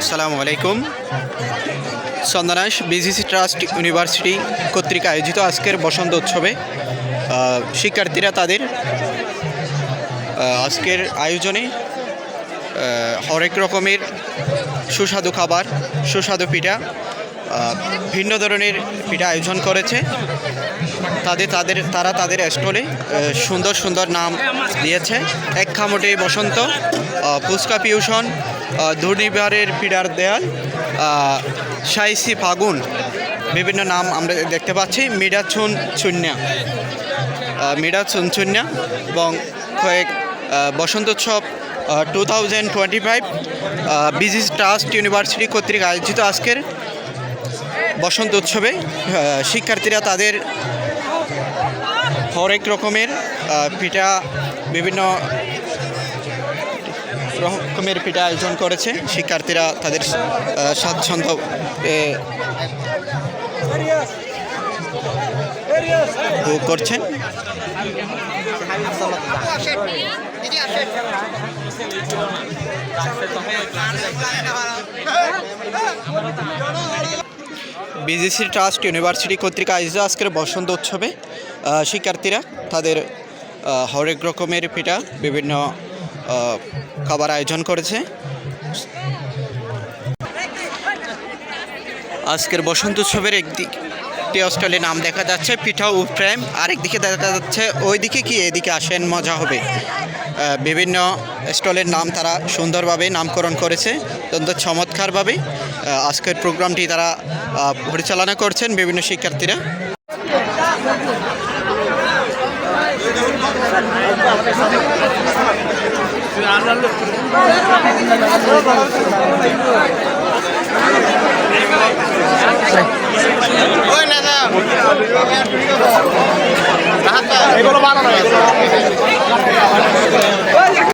আসসালামু আলাইকুম। Chandanaish BGC trust university কর্তৃক আয়োজিত আজকের বসন্ত উৎসবে শিক্ষার্থীরা তাদের আজকের আয়োজনে হরেক রকমের সুস্বাদু খাবার, সুস্বাদু পিঠা ভিন্ন ধরনের পিঠা আয়োজন করেছে। তাদের তাদের তারা তাদের স্টলে সুন্দর সুন্দর নাম দিয়েছে। এক খামটে বসন্ত ফুচকা পিউশন ঘূর্ণিঝড়ের পিড়ার দেয়াল সাইসি ফাগুন বিভিন্ন নাম আমরা দেখতে পাচ্ছি মিডাছুন চুন্যা। মিডা চুনচুন্যা এবং কয়েক আহ, Basantotsav two thousand twenty five BGC trust university কর্তৃক আয়োজিত আজকের বসন্ত উৎসবে শিক্ষার্থীরা তাদের হরেক রকমের পিঠা, বিভিন্ন রকমের পিঠা আয়োজন করেছে। শিক্ষার্থীরা তাদের স্বাচ্ছন্দ্য করছেন। বিজিসি ট্রাস্ট ইউনিভার্সিটি কর্তৃক আয়োজিত আজকের বসন্ত উৎসবে শিক্ষার্থীরা তাদের হরেক রকমের পিঠা, বিভিন্ন খাবার আয়োজন করেছে। আজকের বসন্ত উৎসবের একদিক অস্ট্রেলিয়ার নাম দেখা যাচ্ছে পিঠা ও ফ্রেম আরেকদিকে দেখা যাচ্ছে, ওইদিকে কি, এদিকে আসেন, মজা হবে। বিভিন্ন স্টলের নাম তারা সুন্দরভাবে নামকরণ করেছে, অত্যন্ত চমৎকারভাবে। আজকের প্রোগ্রামটি তারা পরিচালনা করছেন বিভিন্ন শিক্ষার্থীরা। এগুলো বানানো